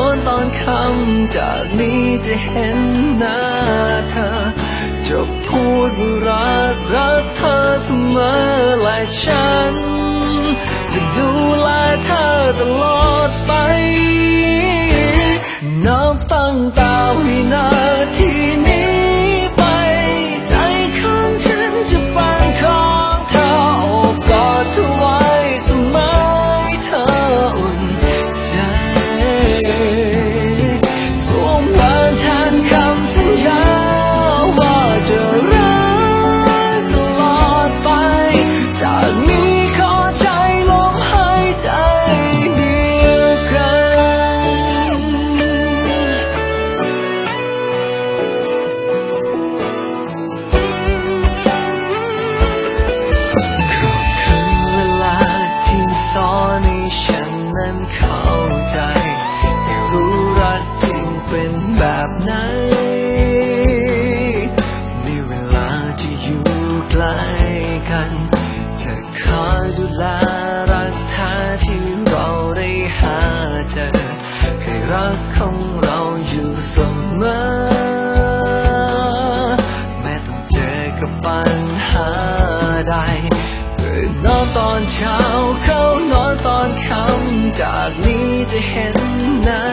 อน อนคำจากนี้จะเห็นหน้าเธอ จะพูดว่ารักรักเธอเสมอและฉัน จะดูแลเธอตลอดไป นับตั้งแต่วินาที ใจให้รู้รักจริงเป็นแบบไหนในเวลาที่อยู่ใกล้กันจะคอยดูแลรักแท้ที่เราได้หาเจอให้รักของเราอยู่เสมอแม้ต้องเจอกับปัญหาใดตื่นนอน ตอนเช้า เข้านอนตอนค่ำจากนี้จะเห็นหน้า